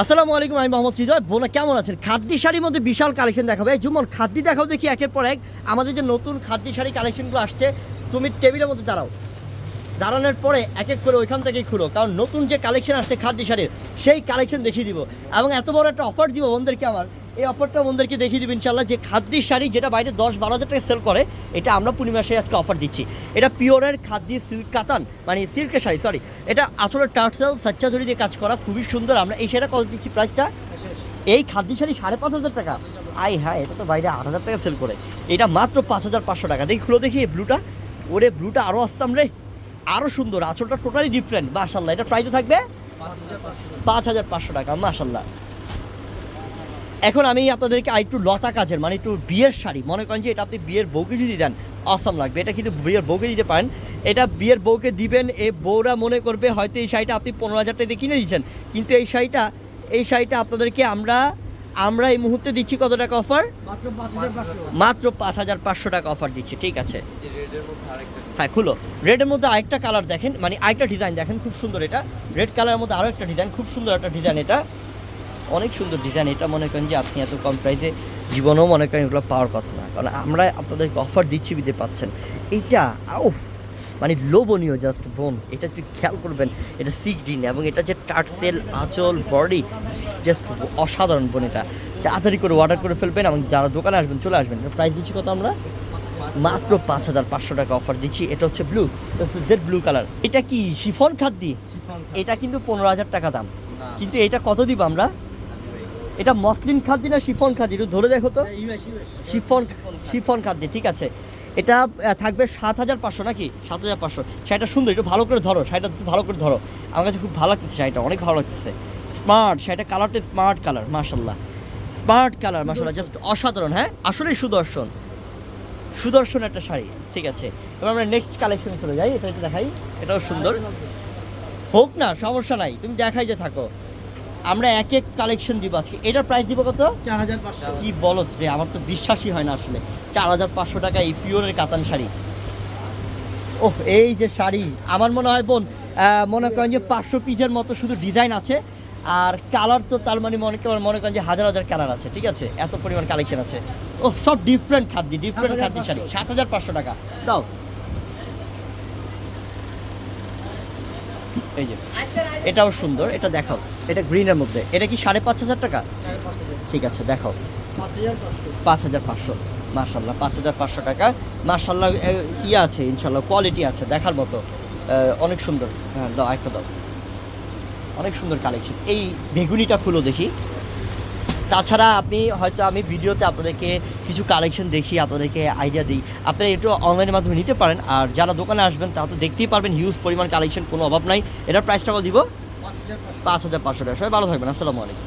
আসসালামু আলাইকুম, আমি মোহাম্মদ হৃদয় বোনা কেমন আছেন? খাদ্যি শাড়ির মধ্যে বিশাল কালেকশন দেখাবে। এই জুমন খাদ্যি দেখাও দেখি একের পর এক। আমাদের যে নতুন খাদ্যি শাড়ি কালেকশনগুলো আসছে, তুমি টেবিলের মধ্যে দাঁড়াও। দাঁড়ানোর পরে এক এক করে ওইখান থেকেই খুলো। কারণ নতুন যে কালেকশন আসছে খাদ্যি শাড়ির, সেই কালেকশন দেখিয়ে দিব। এবং এত বড় একটা অফার দিব বন্ধুদেরকে আমার। এই অফারটা বন্ধুদেরকে দেখিয়ে দিব ইনশাল্লাহ যে খাদ্যি শাড়ি যেটা বাইরে দশ বারো হাজার টাকা সেল করে, এটা আমরা পূর্ণিমাসে আজকে অফার দিচ্ছি। এটা পিওরের খাদ্যি সিল্ক কাতান মানে সিল্কের শাড়ি সরি এটা আসলে টার্সেল সাচ্চা ধরে দিয়ে কাজ করা, খুবই সুন্দর। আমরা এই শাড়িটা কত দিচ্ছি প্রাইসটা এই খাদ্য শাড়ি সাড়ে পাঁচ হাজার টাকা। আই হ্যাঁ এটা তো বাইরে আট হাজার টাকা সেল করে। এটা মাত্র পাঁচ হাজার পাঁচশো টাকা। দেখি, খুলো দেখি এই ব্লুটা ওরে ব্লুটা আরও আসতাম রে। আরও সুন্দর, আঁচলটা টোটালি ডিফারেন্ট মাশাল্লাহ এটা প্রাইসও থাকবে? পাঁচ হাজার পাঁচশো টাকা। মাশাল্লাহ এখন আমি আপনাদেরকে আর একটু লতা কাজের মানে একটু বিয়ের শাড়ি। মনে করেন যে এটা আপনি বিয়ের বউকে যদি দেন অসাম লাগবে। এটা কিন্তু বিয়ের বউকে দিতে পারেন। এটা বিয়ের বউকে দিবেন এ বউরা মনে করবে হয়তো এই শাড়িটা আপনি পনেরো হাজার টাকা দিয়ে কিনে দিচ্ছেন কিন্তু এই শাড়িটা এই শাড়িটা আপনাদেরকে আমরা আমরা এই মুহূর্তে দিচ্ছি কত টাকা অফার মাত্র পাঁচ হাজার পাঁচশো। টাকা অফার দিচ্ছি ঠিক আছে। হ্যাঁ খুলো। রেডের মধ্যে আরেকটা কালার দেখেন মানে আরেকটা ডিজাইন দেখেন খুব সুন্দর এটা। রেড কালারের মধ্যে আরও একটা ডিজাইন খুব সুন্দর একটা ডিজাইন এটা। অনেক সুন্দর ডিজাইন এটা মনে করেন যে আপনি এত কম প্রাইসে জীবনেও মনে করেন এগুলো পাওয়ার কথা না। কারণ আমরা আপনাদেরকে অফার দিচ্ছি দিতে পাচ্ছেন এইটা আও মানে লোভনীয় জাস্ট বোন এটা একটু খেয়াল করবেন। এটা সিক ডিন এবং এটা যে টার্সেল আঁচল বডি জাস্ট অসাধারণ বোন এটা। তাড়াতাড়ি করে অর্ডার করে ফেলবেন এবং যারা দোকানে আসবেন চলে আসবেন। প্রাইস দিচ্ছি কত আমরা? মাত্র পাঁচ হাজার পাঁচশো টাকা অফার দিচ্ছি। এটা হচ্ছে ব্লু হচ্ছে জেড ব্লু কালার এটা কি শিফন খাদ্যি। এটা কিন্তু পনেরো হাজার টাকা দাম। কিন্তু এটা কত দিব আমরা? এটা মসলিন খাদ্যি না শিফন খাদ্যি? একটু ধরে দেখো তো। শিফন শিফন খাদ্যি। ঠিক আছে। এটা থাকবে সাত হাজার পাঁচশো নাকি? সাত হাজার পাঁচশো। শাড়িটা সুন্দর একটু ভালো করে ধরো শাড়িটা একটু ভালো করে ধরো। আমার কাছে খুব ভালো লাগতেছে শাড়িটা অনেক ভালো লাগতেছে। স্মার্ট শাড়িটা কালারটা স্মার্ট কালার মার্শাল্লাহ স্মার্ট কালার মার্শাল্লাহ জাস্ট অসাধারণ হ্যাঁ? আসলেই সুদর্শন। সুদর্শন একটা শাড়ি ঠিক আছে। এবার আমরা নেক্সট কালেকশন চলে যাই এটা একটু দেখাই। এটাও সুন্দর। হোক না সমস্যা নাই তুমি দেখাই যে থাকো। আমরা এক এক কালেকশন দিব আজকে। এটার প্রাইস দিব কত? চার হাজার পাঁচশো। কি বলো রে আমার তো বিশ্বাসই হয় না আসলে। চার হাজার পাঁচশো টাকা এই পিওরের কাতান শাড়ি। ওহ এই যে শাড়ি আমার মনে হয় বোন মনে করেন যে পাঁচশো পিসের মতো শুধু ডিজাইন আছে আর কালার তো তার মানে মনে করেন মনে করেন যে হাজার হাজার কালার আছে ঠিক আছে? এত পরিমাণ কালেকশন আছে। ও সব ডিফারেন্ট খাদ্য ডিফারেন্ট খাদ্য শাড়ি সাত হাজার পাঁচশো টাকা। দাও। এই যে এটাও সুন্দর এটা দেখাও। এটা গ্রিনের মধ্যে। এটা কি সাড়ে পাঁচ হাজার টাকা? ঠিক আছে দেখাও। পাঁচ হাজার পাঁচশো। পাঁচ হাজার পাঁচশো। মার্শাল্লাহ পাঁচ হাজার পাঁচশো টাকা। মার্শাল্লাহ ইয়ে আছে ইনশাল্লাহ কোয়ালিটি আছে দেখার মতো। অনেক সুন্দর। হ্যাঁ দাও একটা দাও। অনেক সুন্দর কালেকশন এই বেগুনিটা খুলো দেখি। তাছাড়া আপনি হয়তো আমি ভিডিওতে আপনাদেরকে কিছু কালেকশন দেখি আপনাদেরকে আইডিয়া দিই। আপনারা একটু অনলাইনের মাধ্যমে নিতে পারেন আর যারা দোকানে আসবেন তারা তো দেখতেই পারবেন হিউজ পরিমাণ কালেকশন কোনো অভাব নাই। এটার প্রাইসটা দিব পাঁচ হাজার পাঁচশো। পাঁচ হাজার পাঁচশো টাকা। সবাই ভালো থাকবেন আসসালামু আলাইকুম।